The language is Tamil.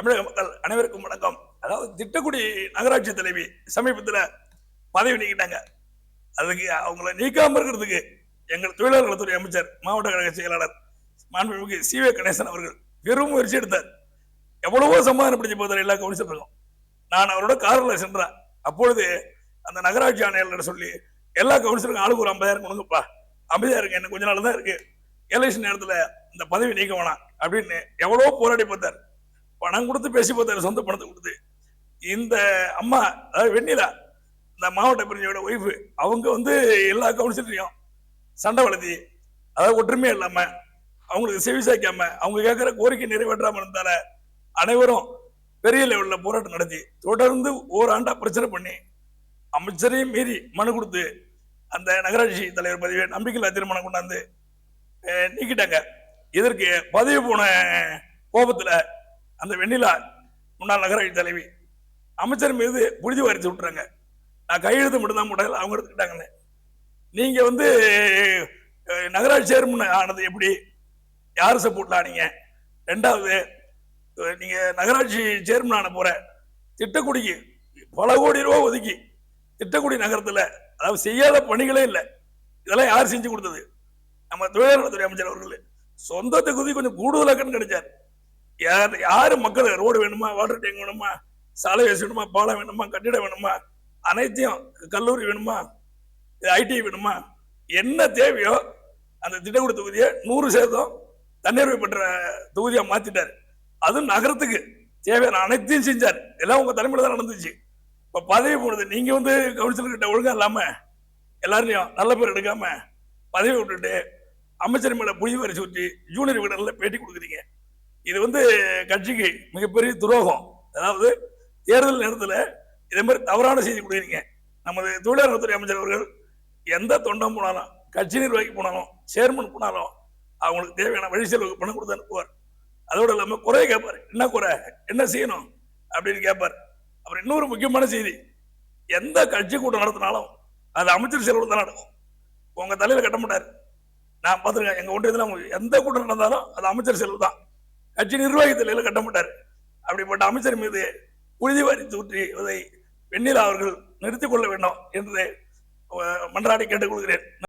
தமிழக மக்கள் அனைவருக்கும் வணக்கம். அதாவது திட்டக்குடி நகராட்சி தலைவி சமீபத்தில் பதவி நீக்கிட்டாங்க. அதுக்கு அவங்கள நீக்காம இருக்கிறதுக்கு எங்கள் தொழிலாளர்களத்துறை அமைச்சர் மாவட்ட கழக செயலாளர் மாண்புமிகு சி. வே. கணேசன் அவர்கள் பெரும் முயற்சி எடுத்தார். எவ்வளவோ சமாதானம் பிடிச்ச போதில் எல்லா கவனிச்சிருக்கோம் நான் அவரோட காரில் சென்றேன். அப்பொழுது அந்த நகராட்சி ஆணையாளர் சொல்லி எல்லா கவுன்சிலருக்கும் ஆளுக்கு ஒரு ஐம்பதாயிரம் கொடுங்கப்பா. அமைதியாக இருக்கு எனக்கு கொஞ்ச நாள் தான் இருக்கு எலெக்ஷன் நேரத்தில் இந்த பதவி நீக்க வேணாம். அப்படின்னு எவ்வளவோ போராடி பார்த்தார். பணம் கொடுத்து பேசி பார்த்தாரு சொந்த பணத்தை கொடுத்து. இந்த அம்மா அதாவது வெண்ணிலா இந்த மாவட்ட பிரிஞ்சோட ஒய்ஃபு அவங்க வந்து எல்லா கவுன்சிலரையும் சண்டை வளர்த்தி அதாவது ஒற்றுமையே இல்லாம அவங்களுக்கு செவி சாய்க்காம அவங்க கேட்குற கோரிக்கை நிறைவேற்றாம இருந்தால அனைவரும் பெரிய லெவலில் போராட்டம் நடத்தி தொடர்ந்து ஓராண்டா பிரச்சனை பண்ணி அமைச்சரையும் மீறி மனு கொடுத்து அந்த நகராட்சி தலைவர் பதவியை நம்பிக்கையில்லா தீர்மானம் கொண்டாந்து நீக்கிட்டாங்க. இதற்கு பதவி போன கோபத்தில் அந்த வெண்ணிலா முன்னாள் நகராட்சி தலைவி. அமைச்சர் மீது புழுதி வரித்து விட்டுறாங்க நான் கையெழுத்து மட்டும்தான் போட்டதில்ல அவங்க எடுத்துக்கிட்டாங்கன்னு. நீங்கள் வந்து நகராட்சி சேர்மன் ஆனது எப்படி? யார் சப்போர்ட்ல ஆனீங்க? ரெண்டாவது நீங்கள் நகராட்சி சேர்மன் ஆன போகிற திட்டக்குடிக்கு பல கோடி ரூபா ஒதுக்கி திட்டக்குடி நகரத்தில் அதாவது செய்யாத பணிகளே இல்லை. இதெல்லாம் யார் செஞ்சு கொடுத்தது? நம்ம தொழிலாளர்துறை அமைச்சர் அவர்கள். சொந்த தொகுதி கொஞ்சம் கூடுதலாக்கன்னு கிடைச்சார் யார் யாரு மக்கள் ரோடு வேணுமா வாட்டர் டேங்க் வேணுமா சாலை வசதி வேணுமா பாலம் வேணுமா கட்டிடம் வேணுமா அனைத்தையும் கல்லூரி வேணுமா ஐடி வேணுமா என்ன தேவையோ அந்த திட்டக்குடி தொகுதியை நூறு சதவீதம் தன்னிறைவு பெற்ற தொகுதியாக மாற்றிட்டார் அதுவும் நகரத்துக்கு தேவையான அனைத்தையும் செஞ்சார். எல்லாம் உங்க தலைமையில தான் நடந்துச்சு. இப்போ பதவி போனது நீங்க வந்து கவுன்சிலர் கிட்ட ஒழுங்கா இல்லாம எல்லாரையும் நல்ல பேர் எடுக்காம பதவி விட்டுட்டு அமைச்சர் மேல புளி வரிச்சு ஊற்றி ஜூனியர் வீடர்ல பேட்டி கொடுக்குறீங்க. இது வந்து கட்சிக்கு மிகப்பெரிய துரோகம். அதாவது தேர்தல் நேரத்தில் இதே மாதிரி தவறான செய்தி கொடுக்குறீங்க. நமது தொழிலாளர் துறை அமைச்சர் அவர்கள் எந்த தொண்டம் போனாலும் கட்சி நிர்வாகி போனாலும் சேர்மன் போனாலும் அவங்களுக்கு தேவையான வழி செலவு பணம் கொடுத்து அனுப்புவார். அதோடு இல்லாமல் குறைய கேட்பார். என்ன குறை? என்ன செய்யணும்? அப்படின்னு கேட்பார். அப்புறம் இன்னொரு முக்கியமான செய்தி. எந்த கட்சி கூட்டம் நடத்தினாலும் அது அமைச்சர் செலவு தான் நடக்கும். உங்கள் தலையில் கட்ட மாட்டார். நான் பார்த்துருக்கேன் எங்கள் ஒன்றியத்தில் எந்த கூட்டம் நடந்தாலும் அது அமைச்சர் செலவு தான். கட்சி நிர்வாகத்தில் எல்லாம் கட்ட மாட்டார் அப்படிப்பட்ட அமைச்சர் மீது உறுதி வாரி தூற்றி அதை வெண்ணிலா அவர்கள் நிறுத்திக் கொள்ள வேண்டும் என்று மன்றாடி கேட்டுக்கொள்கிறேன்.